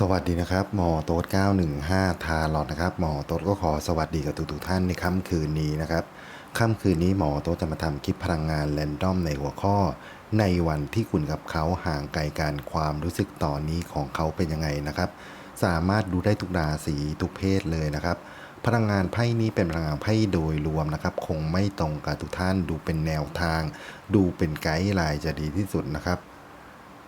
สวัสดีนะครับหมอโต๊ด915 ทาลอดนะครับหมอโต๊ดก็ขอสวัสดีกับทุกๆท่านในค่ำคืนนี้นะครับค่ำคืนนี้หมอโต๊ดจะมาทำคลิปพลังงานแรนดอมในหัวข้อ ในวันที่คุณกับเขาห่างไกลกันความรู้สึกตอนนี้ของเขาเป็นยังไงนะครับ สามารถดูได้ทุกราศีทุกเพศเลยนะครับ พลังงานไพ่นี้เป็นพลังงานไพ่โดยรวมนะครับ คงไม่ตรงกับทุกท่านดูเป็นแนวทาง ดูเป็นไกด์ไลน์จะดีที่สุดนะครับ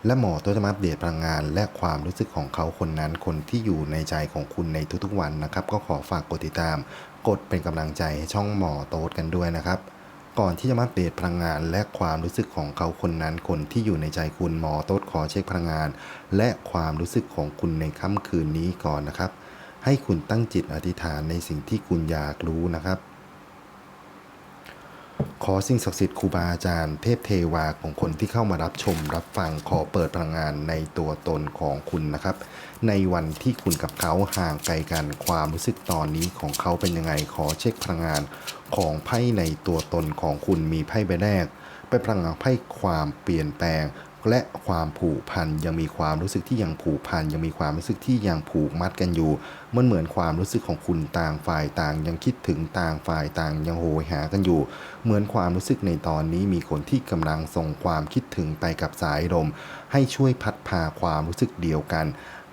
และหมอตัวจะมาอัปเดตพลังงาน และความรู้สึกของเขาคนนั้น คนที่อยู่ในใจของคุณในทุกๆวันนะครับ ก็ขอฝากกดติดตาม กดเป็นกำลังใจให้ช่องหมอโต๊ดกันด้วยนะครับ ก่อนที่จะมาอัปเดตพลังงาน และความรู้สึกของเขาคนนั้น คนที่อยู่ในใจคุณหมอโต๊ดขอเช็คพลังงาน และความรู้สึกของคุณในค่ำคืนนี้ก่อนนะครับ ให้คุณตั้งจิตอธิษฐานในสิ่งที่คุณอยากรู้นะครับ ขอสิ่งศักดิ์สิทธิ์ครูบาอาจารย์เทพเทวาของคนที่เข้ามารับชมรับฟังขอเปิดพลังงานในตัวตนของคุณนะครับ ในวันที่คุณกับเขาห่างไกลกันความรู้สึกตอนนี้ของเขาเป็นยังไงขอเช็คพลังงานของไพ่ในตัวตนของคุณมีไพ่ใบแรกไปพลังงานไพ่ความเปลี่ยนแปลง และความผูกพันยังมีความรู้สึกที่ยังผูกพันยังมีความรู้สึกที่ยังผูกมัดกันอยู่มันเหมือนความรู้สึกของคุณต่างฝ่ายต่าง ยังคิดถึงต่างฝ่ายต่างยังโหยหากันอยู่ เหมือนความรู้สึกในตอนนี้มีคนที่กำลังส่งความคิดถึงไปกับสายลม ให้ช่วยพัดพาความรู้สึกเดียวกัน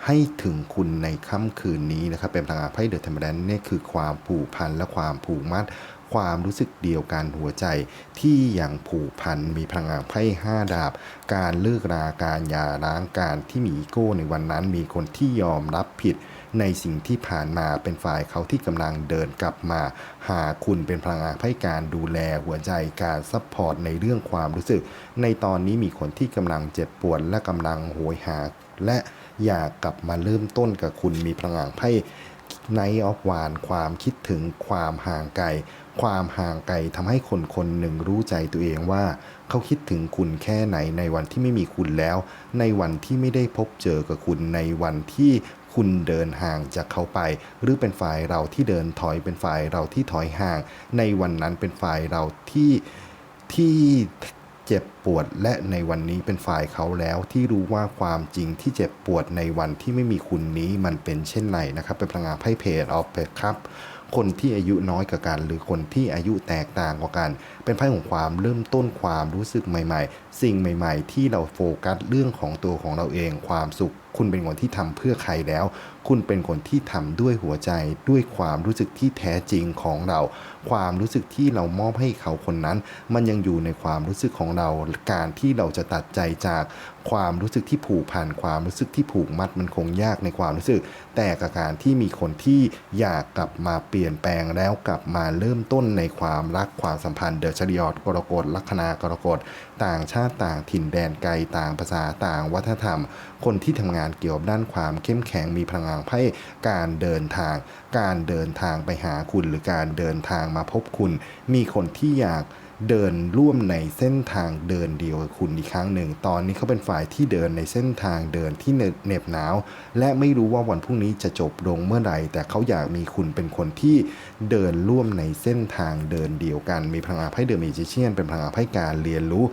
ให้ถึงคุณในค่ำคืนนี้นะครับ เป็นพลังงานไพ่เดอะเทมเบรนนี่คือความผูกพันและความผูกมัด ความรู้สึกเดียวกันหัวใจที่ยังผูกพันมีพลังงานไพ่ห้าดาบ การเลิกราการยาร้างการที่มีอีโก้ในวันนั้นมีคนที่ยอมรับผิดในสิ่งที่ผ่านมาเป็นฝ่ายเขาที่กำลังเดินกลับมา หาคุณเป็นพลังงานให้การดูแลหัวใจการซัพพอร์ตในเรื่องความรู้สึก ในตอนนี้มีคนที่กำลังเจ็บปวดและกำลังโหยหา และอยากกลับมาเริ่มต้นกับคุณมีพลังงานไพ่ ในออฟวานความคิดถึงความห่างไกล ความห่างไกลทำให้คนคนหนึ่งรู้ใจตัวเองว่า เขาคิดถึงคุณแค่ไหนในวันที่ไม่มีคุณแล้ว ในวันที่ไม่ได้พบเจอกับคุณในวันที่คุณเดินห่างจากเขาไป หรือเป็นฝ่ายเราที่เดินถอยเป็นฝ่ายเราที่ถอยห่าง ในวันนั้นเป็นฝ่ายเราที่ที่ เจ็บปวดและในวันนี้เป็นฝ่ายเขาแล้ว ที่รู้ว่าความจริงที่เจ็บปวดในวันที่ไม่มีคุณนี้มันเป็นเช่นไรนะครับ เป็นพลังงานไพ่เพจออฟเพจครับคนที่อายุน้อยกว่ากัน หรือคนที่อายุแตกต่างกว่ากัน เป็นไพ่ของความเริ่มต้นความรู้สึกใหม่ ๆ สิ่งใหม่ ๆ ที่เราโฟกัสเรื่องของตัวของเราเอง ความสุข คุณเป็นคนที่ทำเพื่อใครแล้ว คุณเป็นคนที่ทำด้วยหัวใจด้วยความรู้สึกที่แท้จริงของเรา ความรู้สึกที่เรามอบให้เขาคนนั้น มันยังอยู่ในความรู้สึกของเรา การที่เราจะตัดใจจากความรู้สึกที่ผูกพันความรู้สึกที่ผูกมัดมันคงยากในความรู้สึก แต่กับการที่มีคนที่อยากกลับมาเปลี่ยนแปลงแล้วกลับมาเริ่มต้นในความรักความสัมพันธ์เดชริยอดกรกฎลัคนากรกฎ ต่างชาติต่างถิ่นแดนไกลต่างภาษาต่างวัฒนธรรม คนที่ทำงานเกี่ยวกับด้านความเข้มแข็งมีพลังงานให้การเดินทาง การเดินทางไปหาคุณหรือการเดินทางมาพบคุณ มีคนที่อยากเดินร่วมในเส้นทางเดินเดียวกับคุณอีกครั้งหนึ่ง ตอนนี้เขาเป็นฝ่ายที่เดินในเส้นทางเดินที่เหน็บหนาว และไม่รู้ว่าวันพรุ่งนี้จะจบลงเมื่อไหร่ แต่เขาอยากมีคุณเป็นคนที่เดินร่วมในเส้นทางเดินเดียวกัน มีพลังงานไพ่เดอะมิจิเชียน เป็นพลังงานไพ่การเรียนรู้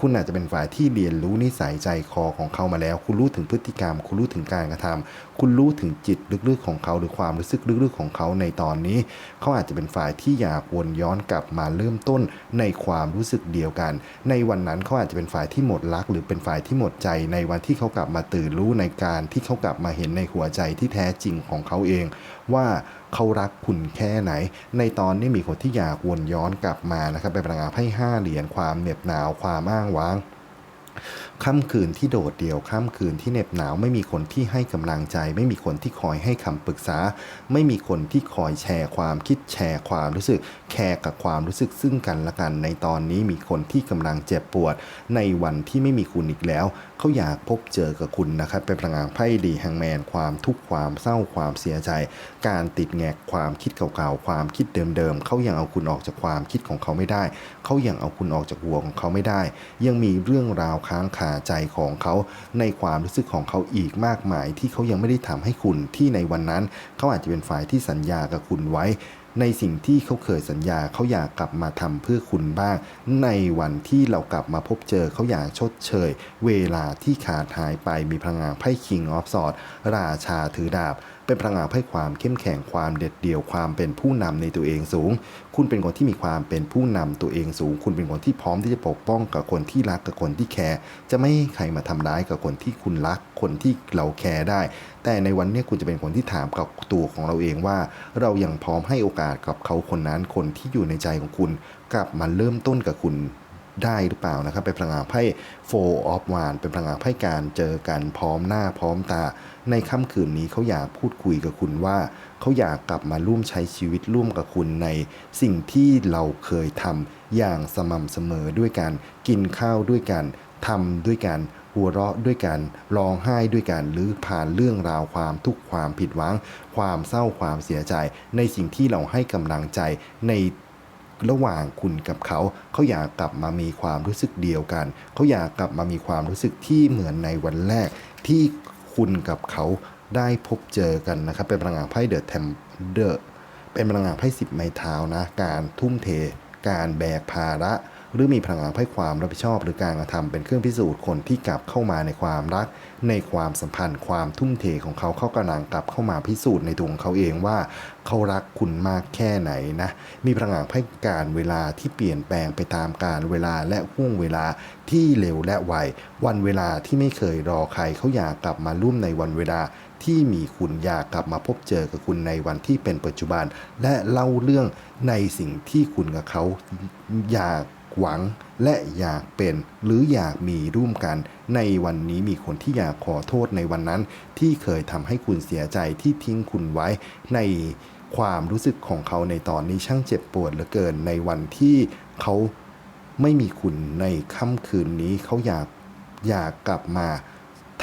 คุณอาจจะเป็นฝ่ายที่เรียนรู้นิสัยใจคอของเขามาแล้ว คุณรู้ถึงพฤติกรรม คุณรู้ถึงการกระทำ คุณรู้ถึงจิตลึกๆของเขา หรือความรู้สึกลึกๆของเขาในตอนนี้ เขาอาจจะเป็นฝ่ายที่อยากวนย้อนกลับมาเริ่มต้นในความรู้สึกเดียวกัน ในวันนั้นเขาอาจจะเป็นฝ่ายที่หมดรัก หรือเป็นฝ่ายที่หมดใจในวันที่เขากลับมาตื่นรู้ในการที่เขากลับมาเห็นในหัวใจที่แท้จริงของเขาเอง ว่าเขารักคุณแค่ไหน ในตอนนี้มีคนที่อยากวนย้อนกลับมานะครับเป็นพลังงานไพ่ห้าเหรียญความเหน็บหนาวความอ้างว้าง ค่ำคืนที่โดดเดี่ยวค่ำคืนที่เหน็บหนาวไม่มีคนที่ให้กำลังใจ ไม่มีคนที่คอยให้คำปรึกษา ไม่มีคนที่คอยแชร์ความคิดแชร์ความรู้สึก แคร์กับความรู้สึกซึ่งกันและกัน ในตอนนี้มีคนที่กำลังเจ็บปวด ในวันที่ไม่มีคุณอีกแล้ว เขาอยากพบเจอกับคุณนะครับเป็นพลังงานไพ่ดีแฮงแมนความทุกข์ความเศร้าความเสียใจ การติดแงกความคิดเก่าๆความคิดเดิมๆเขายังเอาคุณออกจากความคิดของเขาไม่ได้ เขายังเอาคุณออกจากหัวของเขาไม่ได้ ยังมีเรื่องราวค้างคาใจของเขา ในความรู้สึกของเขาอีกมากมาย ที่เขายังไม่ได้ทำให้คุณที่ในวันนั้น เขาอาจจะเป็นฝ่ายที่สัญญากับคุณไว้ ในสิ่งที่เขาเคยสัญญาเขาอยากกลับมาทำเพื่อคุณบ้าง ในวันที่เรากลับมาพบเจอเขาอยากชดเชย เวลาที่ขาดหายไปมีพลังงานไพ่ King of Swords ราชาถือดาบเป็นพลังงานไพ่ความเข้มแข็งความเด็ดเดี่ยวความเป็นผู้นำในตัวเองสูง คุณเป็นคนที่มีความเป็นผู้นำตัวเองสูง คุณเป็นคนที่พร้อมที่จะปกป้องกับคนที่รักกับคนที่แคร์จะไม่ให้ใครมาทำร้ายกับคนที่คุณรัก คนที่เราแคร์ได้ แต่ในวันนี้คุณจะเป็นคนที่ถามกับตัวของเราเองว่า เรายังพร้อมให้โอกาสกับเขาคนนั้นคนที่อยู่ในใจของคุณ กลับมาเริ่มต้นกับคุณ ได้หรือเปล่านะครับ เป็นพลังงานไพ่ Four of Wands เป็นพลังงานไพ่การเจอกันพร้อมหน้าพร้อมตา ในค่ำคืนนี้เขาอยากพูดคุยกับคุณว่า เขาอยากกลับมาร่วมใช้ชีวิตร่วมกับคุณในสิ่งที่เราเคยทำอย่างสม่ำเสมอด้วยกัน กินข้าวด้วยกันทำด้วยกันหัวเราะด้วยกันร้องไห้ด้วยกัน หรือผ่านเรื่องราวความทุกข์ความผิดหวัง ความเศร้าความเสียใจ ในสิ่งที่เราให้กำลังใจใน ระหว่างคุณกับเขา เขาอยากกลับมามีความรู้สึกเดียวกัน เขาอยากกลับมามีความรู้สึกที่เหมือนในวันแรก ที่คุณกับเขาได้พบเจอกันนะครับเป็นพลังงานไพ่เดอะแทมเดอร์เป็นพลังงานไพ่สิบไม้เท้านะ การทุ่มเท การแบกภาระ หรือมีพลังงานไพ่ความรับผิดชอบหรือการกระทำเป็นเครื่องพิสูจน์คนที่กลับเข้ามาในความรัก ในความสัมพันธ์ ความทุ่มเทของเขาเขากำลังกลับเข้ามาพิสูจน์ในตัวของเขาเองว่าเขารักคุณมากแค่ไหนนะมีพลังงานไพ่การเวลาที่เปลี่ยนแปลงไปตามการเวลาและห่วงเวลาที่เร็วและไววันเวลาที่ไม่เคยรอใครเขาอยากกลับมาร่วมในวันเวลาที่มีคุณอยากกลับมาพบเจอกับคุณในวันที่เป็นปัจจุบัน และเล่าเรื่องในสิ่งที่คุณกับเขาอยาก หวังและอยากเป็นหรืออยากมีร่วมกัน ในวันนี้มีคนที่อยากขอโทษในวันนั้น ที่เคยทำให้คุณเสียใจที่ทิ้งคุณไว้ในความรู้สึกของเขาในตอนนี้ช่างเจ็บปวดเหลือเกินในวันที่เขาไม่มีคุณในค่ำคืนนี้เขาอยากอยากกลับมา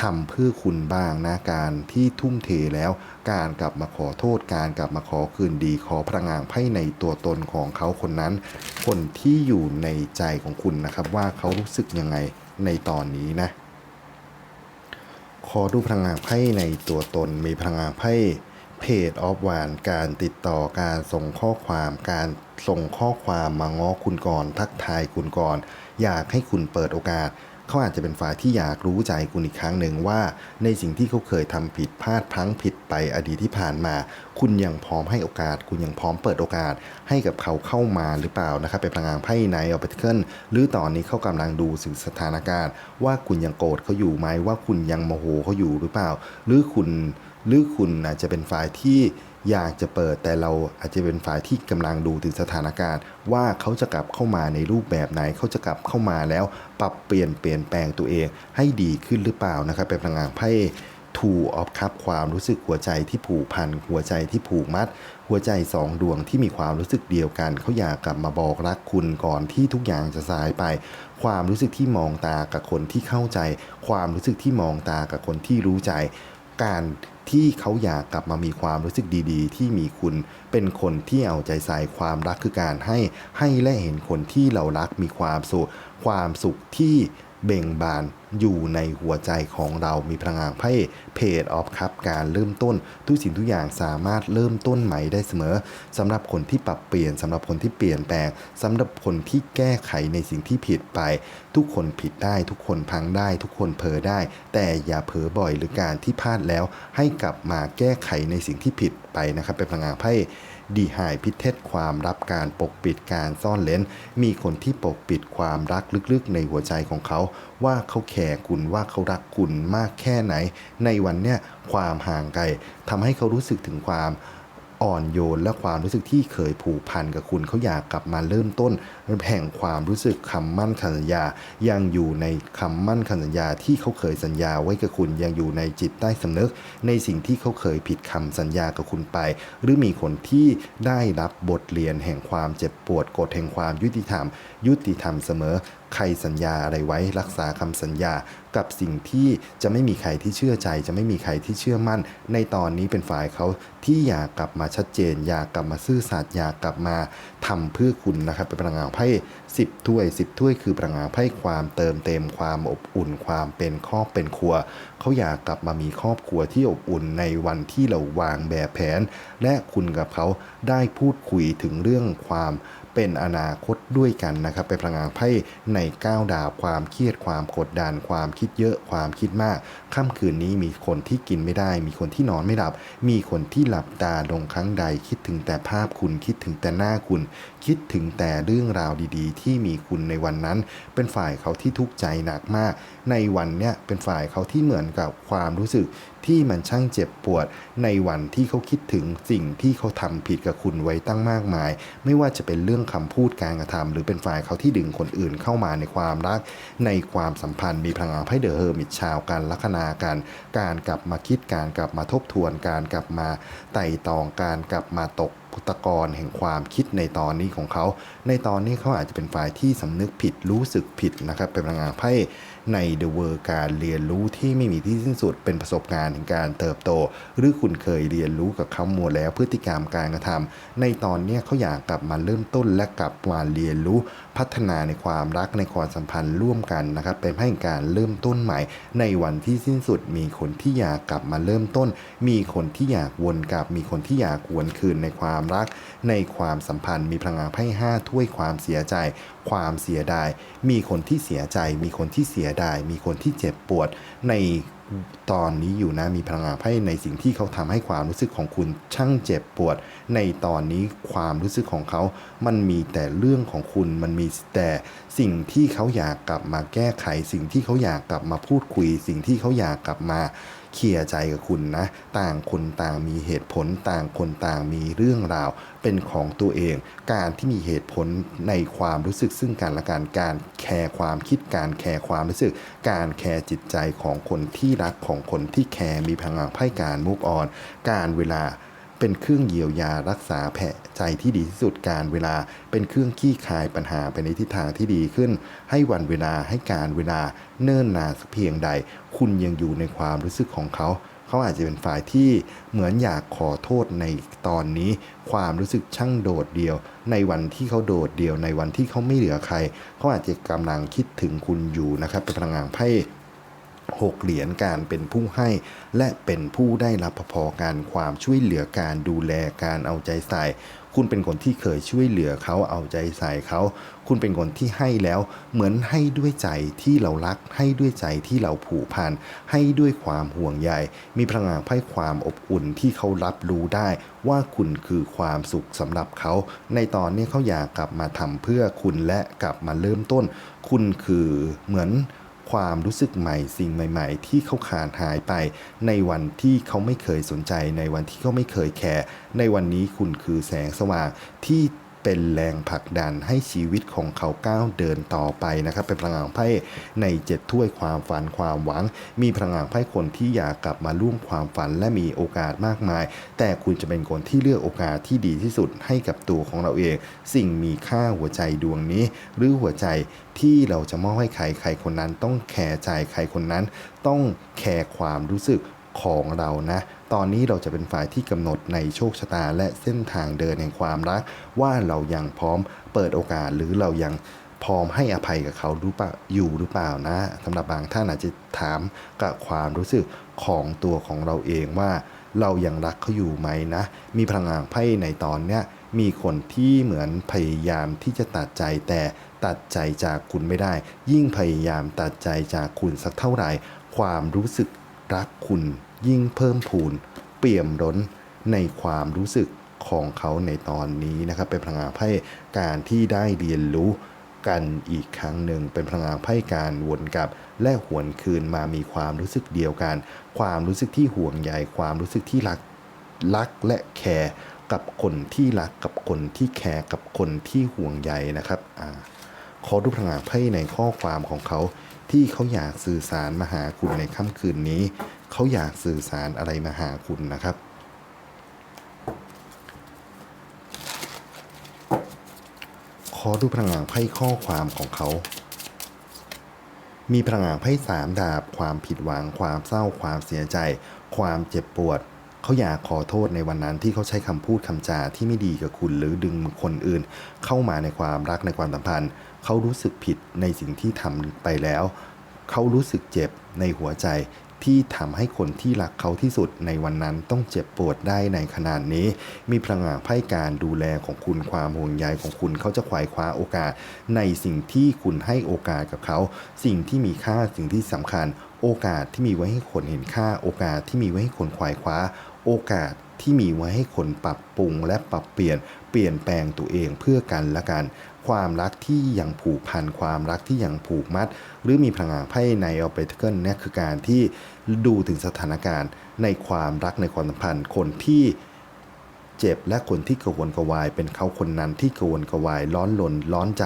ทำเพื่อคุณบ้างนะการที่ทุ่มเทแล้ว การกลับมาขอโทษการกลับมาขอคืนดี ขอพลังงานไพ่ในตัวตนของเขาคนนั้น คนที่อยู่ในใจของคุณนะครับ ว่าเขารู้สึกยังไงในตอนนี้นะ ขอดูพลังงานไพ่ในตัวตนมีพลังงานไพ่เพจออฟวานการติดต่อการส่งข้อความการส่งข้อความมาง้อคุณก่อน ทักทายคุณก่อน อยากให้คุณเปิดโอกาส เขาอาจจะเป็นฝ่ายที่อยากรู้ใจคุณอีกครั้งหนึ่งว่า ในสิ่งที่เขาเคยทำผิดพลาดพลั้งผิดไปอดีตที่ผ่านมา คุณยังพร้อมให้โอกาส คุณยังพร้อมเปิดโอกาส ให้กับเขาเข้ามาหรือเปล่านะครับเป็นพลังงานไพ่ในออปติเคิลหรือตอนนี้เขากำลังดูสึกสถานการณ์ ว่าคุณยังโกรธเขาอยู่ไหมว่าคุณยังโมโหเขาอยู่หรือเปล่า หรือคุณหรือคุณอาจจะเป็นฝ่ายที่ อยากจะเปิดแต่เราอาจจะเป็นฝ่ายที่กำลังดูถึงสถานการณ์ ว่าเขาจะกลับเข้ามาในรูปแบบไหน เขาจะกลับเข้ามาแล้ว ปรับเปลี่ยนเปลี่ยนแปลงตัวเองให้ดีขึ้นหรือเปล่านะครับเป็นพลังงานไพ่ Two of Cup ความรู้สึกหัวใจที่ผูกพันหัวใจที่ผูกมัด หัวใจสองดวงที่มีความรู้สึกเดียวกัน เขาอยากกลับมาบอกรักคุณก่อนที่ทุกอย่างจะสายไป ความรู้สึกที่มองตากับคนที่เข้าใจ ความรู้สึกที่มองตากับคนที่รู้ใจ การ ที่เขาอยากกลับมามีความรู้สึกดีๆ ที่มีคุณเป็นคนที่เอาใจใส่ความรักคือการให้ให้และเห็นคนที่เรารักมีความสุขความสุขที่ เบ่งบานอยู่ในหัวใจของเรามีพลังงานไพ่เพจออฟคัพการเริ่มต้น ทุกสิ่งทุกอย่างสามารถเริ่มต้นใหม่ได้เสมอสำหรับคนที่ปรับเปลี่ยนสำหรับคนที่เปลี่ยนแปลงสำหรับคนที่แก้ไขในสิ่งที่ผิดไป ทุกคนผิดได้ ทุกคนพังได้ ทุกคนเผลอได้ แต่อย่าเผลอบ่อยหรือการที่พลาดแล้ว ให้กลับมาแก้ไขในสิ่งที่ผิดไปนะครับเป็นพลังงานไพ่ ดีหายพิเทศความรับการปกปิดการซ่อนเลนมีคนที่ปกปิดความรักลึกๆ ในหัวใจของเขา ว่าเขาแคร์คุณว่าเขารักคุณมากแค่ไหน ในวันเนี้ยความห่างไกลทำให้เขารู้สึกถึงความอ่อนโยนและความรู้สึกที่เคยผูกพันกับคุณเขาอยากกลับมาเริ่มต้นแห่งความรู้สึกคำมั่นคำสัญญา ยังอยู่ในคำมั่นคำสัญญาที่เขาเคยสัญญาไว้กับคุณยังอยู่ในจิตใต้สำนึก ในสิ่งที่เขาเคยผิดคำสัญญากับคุณไป หรือมีคนที่ได้รับบทเรียนแห่งความเจ็บปวดกฎแห่งความยุติธรรม ยุติธรรมเสมอใครสัญญาอะไรไว้รักษาคำสัญญา กับสิ่งที่จะไม่มีใครที่เชื่อใจ จะไม่มีใครที่เชื่อมั่น ในตอนนี้เป็นฝ่ายเขาที่อยากกลับมาชัดเจน อยากกลับมาซื่อสัตย์อยากกลับมาทำเพื่อคุณนะครับเป็นพลังงานไพ่สิบถ้วยสิบถ้วยคือพลังงานไพ่ความเติมเต็มความอบอุ่นความเป็นครอบเป็นครัว เขาอยากกลับมามีครอบครัวที่อบอุ่นในวันที่เราวางแบบแผน และคุณกับเขาได้พูดคุยถึงเรื่องความ เป็นอนาคตด้วยกันนะครับเป็นพลังงานไพ่ในก้าวดาวความเครียดความกดดัน ความคิดเยอะความคิดมากค่ำคืนนี้มีคนที่กินไม่ได้ มีคนที่นอนไม่หลับ มีคนที่หลับตาลงครั้งใด คิดถึงแต่ภาพคุณคิดถึงแต่หน้าคุณ คิดถึงแต่เรื่องราวดีๆ ที่มีคุณในวันนั้น เป็นฝ่ายเขาที่ทุกข์ใจหนักมาก ในวันเนี้ยเป็นฝ่ายเขาที่เหมือนกับความรู้สึกที่มันช่างเจ็บปวด ในวันที่เขาคิดถึงสิ่งที่เขาทำผิดกับคุณไว้ตั้งมากมาย ไม่ว่าจะเป็นเรื่องคำพูดการกระทำหรือเป็นฝ่ายเขาที่ดึงคนอื่นเข้ามาในความรัก ในความสัมพันธ์มีพลังงานไพ่เดอะเฮอร์มิตชาวการลัคนาการการกลับมาคิดการกลับมาทบทวนการกลับมาไต่ตองการกลับมาตกพุตกรแห่งความคิดในตอนนี้ของเขา ในตอนนี้เขาอาจจะเป็นฝ่ายที่สำนึกผิดรู้สึกผิดนะครับเป็นพลังงานไพ่ ในเดอะเวอร์การเรียนรู้ที่ไม่มีที่สิ้นสุดเป็นประสบการณ์แห่งการเติบโต หรือคุณเคยเรียนรู้กับเขามัวแล้วพฤติกรรมการกระทำในตอนนี้เขาอยากกลับมาเริ่มต้นและกลับมาเรียนรู้พัฒนาในความรักในความสัมพันธ์ร่วมกันนะครับ เป็นให้การเริ่มต้นใหม่ ในวันที่สิ้นสุดมีคนที่อยากกลับมาเริ่มต้น มีคนที่อยากวนกลับ มีคนที่อยากวนคืนในความรัก ในความสัมพันธ์ มีพลังงานไพ่ห้าถ้วยความเสียใจ ความเสียดาย มีคนที่เสียใจ มีคนที่เสียดาย มีคนที่เจ็บปวดใน ตอนนี้อยู่นะมีพลังงานไพ่ในสิ่งที่เขาทำให้ความรู้สึกของคุณช่างเจ็บปวด ในตอนนี้ความรู้สึกของเขา มันมีแต่เรื่องของคุณ มันมีแต่สิ่งที่เขาอยากกลับมาแก้ไข สิ่งที่เขาอยากกลับมาพูดคุย สิ่งที่เขาอยากกลับมา เคลียร์ใจกับคุณนะ ต่างคนต่างมีเหตุผลต่างคนต่างมีเรื่องราว เป็นของตัวเอง การที่มีเหตุผลในความรู้สึกซึ่งกันและกันการแคร์ความคิดการแคร์ความรู้สึก การแคร์จิตใจของคนที่รักของคนที่แคร์มีพลังไพ่การมุกออนการเวลา เป็นเครื่องเยียวยารักษาแผลใจที่ดีที่สุดการเวลา เป็นเครื่องขี้คายปัญหาไปในทิศทางที่ดีขึ้น ให้วันเวลาให้การเวลาเนิ่นนานสักเพียงใด คุณยังอยู่ในความรู้สึกของเขาเขาอาจจะเป็นฝ่ายที่เหมือนอยากขอโทษในตอนนี้ ความรู้สึกช่างโดดเดี่ยว ในวันที่เขาโดดเดี่ยวในวันที่เขาไม่เหลือใครเขาอาจจะกำลังคิดถึงคุณอยู่นะครับเป็นพลังงานไพ่ หกเหรียญการเป็นผู้ให้ และเป็นผู้ได้รับพอกันความช่วยเหลือการดูแลการเอาใจใส่ คุณเป็นคนที่เคยช่วยเหลือเขาเอาใจใส่เขา คุณเป็นคนที่ให้แล้ว เหมือนให้ด้วยใจที่เรารัก ให้ด้วยใจที่เราผูกพันให้ด้วยความห่วงใยมีพลังงานไพ่ความอบอุ่นที่เขารับรู้ได้ ว่าคุณคือความสุขสำหรับเขา ในตอนนี้เขาอยากกลับมาทำเพื่อคุณและกลับมาเริ่มต้น คุณคือเหมือน ความรู้สึกใหม่สิ่งใหม่ ๆ ที่เขาขาดหายไป ในวันที่เขาไม่เคยสนใจ ในวันที่เขาไม่เคยแคร์ในวันนี้คุณคือแสงสว่างที่ เป็นแรงผลักดันให้ชีวิตของเขาก้าวเดินต่อไปนะครับเป็นพลังงานไพ่ในเจ็ดถ้วยความฝันความหวัง มีพลังงานไพ่คนที่อยากกลับมาร่วมความฝันและมีโอกาสมากมาย แต่คุณจะเป็นคนที่เลือกโอกาสที่ดีที่สุดให้กับตัวของเราเอง สิ่งมีค่าหัวใจดวงนี้ หรือหัวใจที่เราจะมอบให้ใครใครคนนั้นต้องแคร์ใจใครคนนั้น ต้องแคร์ความรู้สึกของเรานะ ตอนนี้เราจะเป็นฝ่ายที่กำหนดในโชคชะตาและเส้นทางเดินแห่งความรัก ว่าเรายังพร้อมเปิดโอกาสหรือเรายังพร้อมให้อภัยกับเขาหรือเปล่าอยู่หรือเปล่านะสำหรับบางท่านอาจจะถามกับความรู้สึกของตัวของเราเองว่า เรายังรักเขาอยู่ไหมนะ มีพลังงานไพ่ในตอนเนี้ยมีคนที่เหมือนพยายามที่จะตัดใจแต่ตัดใจจากคุณไม่ได้ ยิ่งพยายามตัดใจจากคุณสักเท่าไหร่ ความรู้สึกรักคุณ ยิ่งเพิ่มพูนเปี่ยมล้นในความรู้สึกของเขาในตอนนี้นะครับ เป็นพลังงานไพ่การที่ได้เรียนรู้กันอีกครั้งหนึ่งเป็นพลังงานไพ่การวนกลับ และหวนคืนมามีความรู้สึกเดียวกัน ความรู้สึกที่ห่วงใยความรู้สึกที่รักรักและแคร์กับคนที่รักกับคนที่แคร์กับคนที่ห่วงใยนะครับอขอดูพลังงานไพ่ในข้อความของเขา ที่เขาอยากสื่อสารมาหาคุณในค่ำคืนนี้ เขาอยากสื่อสารอะไรมาหาคุณนะครับ ขอดูพลังงานไพ่ข้อความของเขา มีพลังงานไพ่สามดาบ ความผิดหวัง ความเศร้า ความเสียใจ ความเจ็บปวดเขาอยากขอโทษในวันนั้นที่เขาใช้คำพูดคำจาที่ไม่ดีกับคุณ หรือดึงคนอื่น เข้ามาในความรักในความสัมพันธ์ เขารู้สึกผิดในสิ่งที่ทำไปแล้ว เขารู้สึกเจ็บในหัวใจที่ทำให้คนที่รักเขาที่สุดในวันนั้นต้องเจ็บปวดได้ในขนาดนี้ มีพลังงานไพ่การดูแลของคุณความห่วงใยของคุณเขาจะขวายคว้าโอกาส ในสิ่งที่คุณให้โอกาสกับเขา สิ่งที่มีค่าสิ่งที่สำคัญ โอกาสที่มีไว้ให้คนเห็นค่าโอกาสที่มีไว้ให้คนขวายคว้า โอกาสที่มีไว้ให้คนปรับปรุงและปรับเปลี่ยน เปลี่ยนแปลงตัวเองเพื่อกันและกัน ความรักที่ยังผูกพันความรักที่ยังผูกมัด หรือมีพลังงานไพ่ในออเปเคิลเนี่ยคือการที่ดูถึงสถานการณ์ในความรักในความสัมพันธ์คนที่เจ็บและคนที่กระวนกระวาย เป็นเขาคนนั้นที่กระวนกระวายร้อนลนร้อนใจ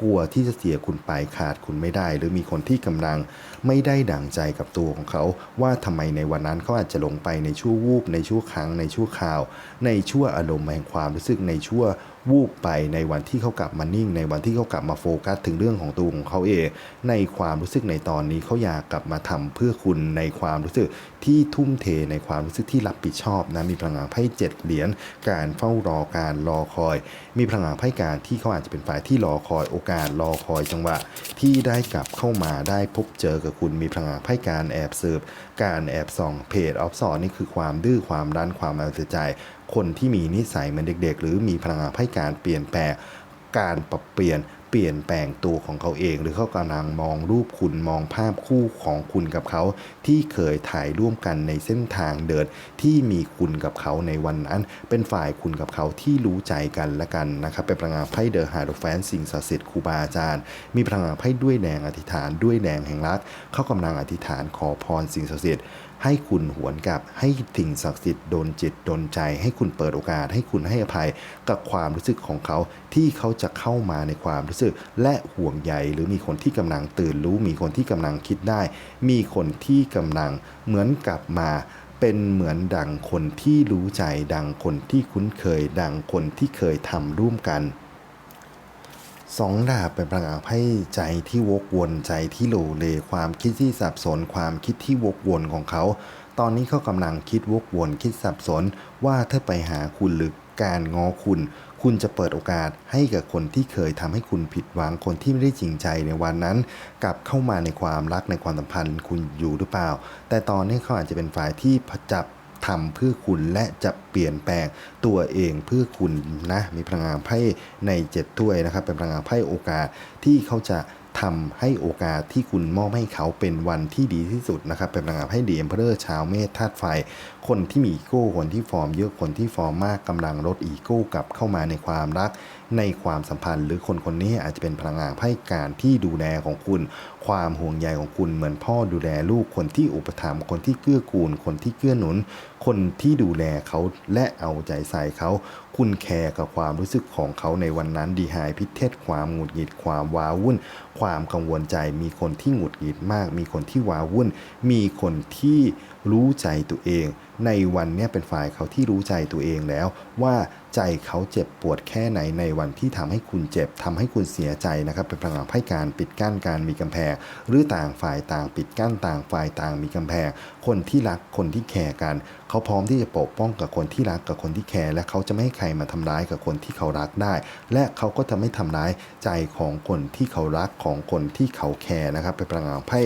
กลัวที่จะเสียคุณไปขาดคุณไม่ได้ หรือมีคนที่กำลังไม่ได้ดั่งใจกับตัวของเขา ว่าทำไมในวันนั้นเขาอาจจะลงไปในชั่ววูบในชั่วครั้งในชั่วคราว ในชั่วอารมณ์แห่งความรู้สึกในชั่ว วูบไปในวันที่เขากลับมานิ่ง ในวันที่เขากลับมาโฟกัส ถึงเรื่องของตัวของเขาเอง ในความรู้สึกในตอนนี้เขาอยากกลับมาทำเพื่อคุณในความรู้สึกที่ทุ่มเทในความรู้สึกที่รับผิดชอบนะมีพลังงานไพ่เจ็ดเหรียญการเฝ้ารอการรอคอย มีพลังงานไพ่การที่เขาอาจจะเป็นฝ่ายที่รอคอยโอกาสรอคอยจังหวะ ที่ได้กลับเข้ามาได้พบเจอกับคุณมีพลังงานไพ่การแอบสืบการแอบส่องเพจออฟสอนนี่คือความดื้อความรั้นความเอาใจคนที่มีนิสัยเหมือนเด็ก ๆ หรือมีพลังงานไพ่การเปลี่ยนแปลงการปรับเปลี่ยนเปลี่ยนแปลงตัวของเขาเอง หรือเขากำลังมองรูปคุณมองภาพคู่ของคุณกับเขา ที่เคยถ่ายร่วมกันในเส้นทางเดิน ที่มีคุณกับเขาในวันนั้น เป็นฝ่ายคุณกับเขาที่รู้ใจกันและกันนะครับเป็นพลังงานไพ่เดอะฮาร์ดแฟนสิ่งศักดิ์สิทธิ์ครูบาอาจารย์ มีพลังงานไพ่ด้วยแรงอธิษฐานด้วยแรงแห่งรักเขากำลังอธิษฐานขอพรสิ่งศักดิ์สิทธิ์ ให้คุณหวนกลับให้สิ่งศักดิ์สิทธิ์โดนจิตโดนใจ ให้คุณเปิดโอกาส ให้คุณให้อภัยกับความรู้สึกของเขาที่เขาจะเข้ามาในความรู้สึก และห่วงใยหรือมีคนที่กำลังตื่นรู้ มีคนที่กำลังคิดได้ มีคนที่กำลังเหมือนกลับมาเป็นเหมือนดังคนที่รู้ใจดังคนที่คุ้นเคย ดังคนที่เคยทำร่วมกัน สองดาบเป็นพลังงานให้ใจที่วกวนใจที่โลเล ความคิดที่สับสน ความคิดที่วกวนของเขา ตอนนี้เขากำลังคิดวกวนคิดสับสน ว่าถ้าไปหาคุณหรือการง้อคุณ คุณจะเปิดโอกาสให้กับคนที่เคยทำให้คุณผิดหวังคนที่ไม่ได้จริงใจในวันนั้น กลับเข้ามาในความรักในความสัมพันธ์คุณอยู่หรือเปล่า แต่ตอนนี้เขาอาจจะเป็นฝ่ายที่จับ ทำเพื่อคุณและจะเปลี่ยนแปลงตัวเองเพื่อคุณนะมีพลังงานไพ่ในเจ็ดถ้วยนะครับ เป็นพลังงานไพ่โอกาสที่เขาจะทำให้โอกาสที่คุณมอบให้เขาเป็นวันที่ดีที่สุดนะครับ เป็นพลังงานไพ่ดีเอ็มเพอร์ชาวเมธาตุไฟ คนที่มีอีโก้คนที่ฟอร์มเยอะคนที่ฟอร์มมากกำลังลดอีโก้กลับเข้ามาในความรักในความสัมพันธ์ หรือคนคนนี้อาจจะเป็นพลังงานไพ่การที่ดูแลของคุณ ความห่วงใยของคุณเหมือนพ่อดูแลลูกคนที่อุปถัมภ์คนที่เกื้อกูล คนที่เกื้อหนุน คนที่ดูแลเขาและเอาใจใส่เขา คุณแคร์กับความรู้สึกของเขาในวันนั้นดีหายพิเทศความหงุดหงิดความว้าวุ่น ความกังวลใจมีคนที่หงุดหงิดมาก มีคนที่ว้าวุ่น มีคนที่รู้ใจตัวเอง ในวันนี้เป็นฝ่ายเขาที่รู้ใจตัวเองแล้ว ว่าใจเขาเจ็บปวดแค่ไหนในวันที่ทำให้คุณเจ็บทำให้คุณเสียใจนะครับ เป็นพลังงานไพ่การปิดกั้นการมีกำแพง หรือต่างฝ่ายต่างปิดกั้นต่างฝ่ายต่างมีกำแพง คนที่รักคนที่แคร์กัน เขาพร้อมที่จะปกป้องกับคนที่รักกับคนที่แคร์และเขาจะไม่ให้ใครมาทำร้ายกับคนที่เขารักได้ และเขาก็จะไม่ทำร้ายใจของคนที่เขารักของคนที่เขาแคร์นะครับ เป็นพลังงานไพ่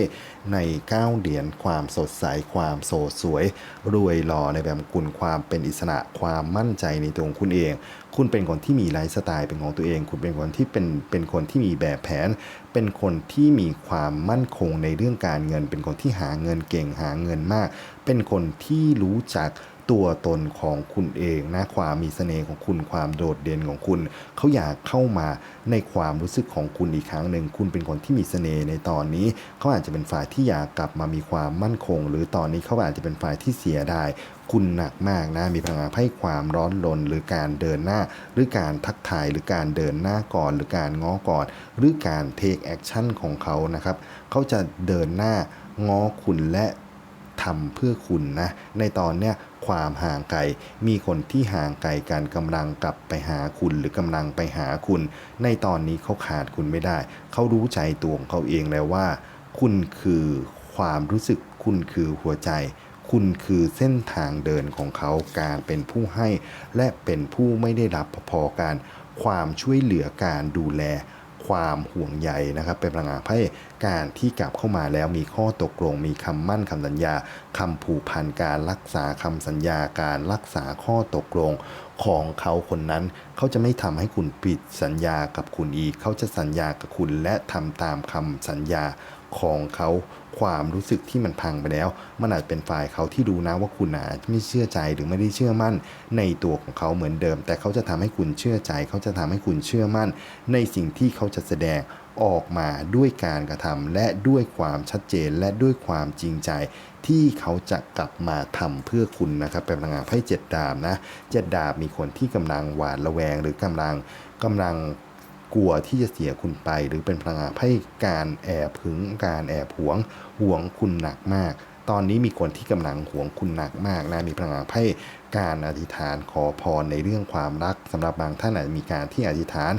ใน9เหรียญความสดใสความโสดสวย รวยหล่อในแบบกุลความเป็นอิสระความมั่นใจในตัวของคุณเอง คุณเป็นคนที่มีไลฟ์สไตล์เป็นของตัวเอง คุณเป็นคนที่เป็นเป็นคนที่มีแบบแผน เป็นคนที่มีความมั่นคงในเรื่องการเงิน เป็นคนที่หาเงินเก่งหาเงินมาก เป็นคนที่รู้จัก ตัวตนของคุณเองนะความมีเสน่ห์ของคุณความโดดเด่นของคุณ เขาอยากเข้ามาในความรู้สึกของคุณอีกครั้งหนึ่งคุณเป็นคนที่มีเสน่ห์ในตอนนี้ เขาอาจจะเป็นฝ่ายที่อยากกลับมามีความมั่นคง หรือตอนนี้เขาอาจจะเป็นฝ่ายที่เสียดายคุณหนักมากนะมีพลังงานไพ่ความร้อนรนหรือการเดินหน้า หรือการทักทายหรือการเดินหน้าก่อน หรือการง้อก่อน หรือการเทคแอคชั่นของเขานะครับเขาจะเดินหน้าง้อคุณและทำเพื่อคุณนะในตอนเนี้ย ความห่างไกล มีคนที่ห่างไกลกันกำลังกลับไปหาคุณหรือกำลังไปหาคุณ ในตอนนี้เขาขาดคุณไม่ได้ เขารู้ใจตัวของเขาเองแล้วว่า คุณคือความรู้สึกคุณคือหัวใจ คุณคือเส้นทางเดินของเขาการเป็นผู้ให้ และเป็นผู้ไม่ได้รับพอๆกัน ความช่วยเหลือการดูแล ความห่วงใยนะครับ เป็นพลังงานให้การที่กลับเข้ามาแล้วมีข้อตกลง มีคำมั่นคำสัญญาคำผูกพันการรักษาคำสัญญาการรักษาข้อตกลงของเขาคนนั้นเขาจะไม่ทำให้คุณปิดสัญญากับคุณอีก เขาจะสัญญากับคุณและทำตามคำสัญญาของเขา ความรู้สึกที่มันพังไปแล้ว มันอาจเป็นฝ่ายเขาที่รู้นะว่าคุณอาจไม่เชื่อใจหรือไม่ได้เชื่อมั่นในตัวของเขาเหมือนเดิม แต่เขาจะทำให้คุณเชื่อใจ เขาจะทำให้คุณเชื่อมั่น ในสิ่งที่เขาจะแสดงออกมาด้วยการกระทำและด้วยความชัดเจนและด้วยความจริงใจ ที่เขาจะกลับมาทำเพื่อคุณนะครับเป็นพลังงานไพ่เจ็ดดาบนะเจ็ดดาบมีคนที่กำลังหวาดระแวงหรือกำลังกำลัง กลัวที่จะเสียคุณไป หรือเป็นพลังงานไพ่การแอบหึงการแอบหวงหวงคุณหนักมาก ตอนนี้มีคนที่กำลังหวงคุณหนักมากนะมีพลังงานไพ่การอธิษฐานขอพรในเรื่องความรักสำหรับบางท่านอาจจะมีการที่อธิษฐาน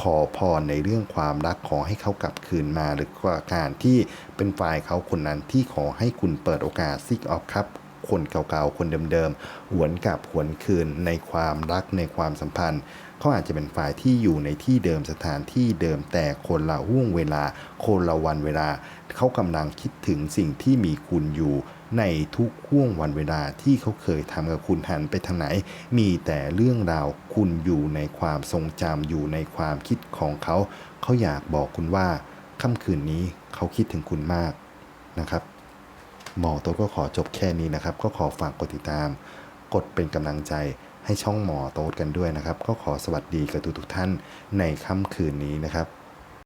ขอพรในเรื่องความรักขอให้เขากลับคืนมา หรือว่าการที่เป็นฝ่ายเขาคนนั้นที่ขอให้คุณเปิดโอกาสซิกออฟครับ คนเก่าๆ คนเดิมๆ หวนกลับหวนคืนในความรักในความสัมพันธ์เขาอาจจะเป็นฝ่ายที่อยู่ในที่เดิมสถานที่เดิมแต่คนละห่วงเวลา คนละวันเวลา เขากำลังคิดถึงสิ่งที่มีคุณอยู่ในทุกห่วงวันเวลาที่เขาเคยทำกับคุณหันไปทางไหน มีแต่เรื่องราวคุณอยู่ในความทรงจำอยู่ในความคิดของเขา เขาอยากบอกคุณว่าค่ำคืนนี้เขาคิดถึงคุณมากนะครับ หมอโต๊ดก็ขอจบแค่นี้นะครับ ก็ขอฝากกดติดตาม กดเป็นกำลังใจให้ช่องหมอโต๊ดกันด้วยนะครับ ก็ขอสวัสดีกับทุกทุกท่านในค่ำคืนนี้นะครับ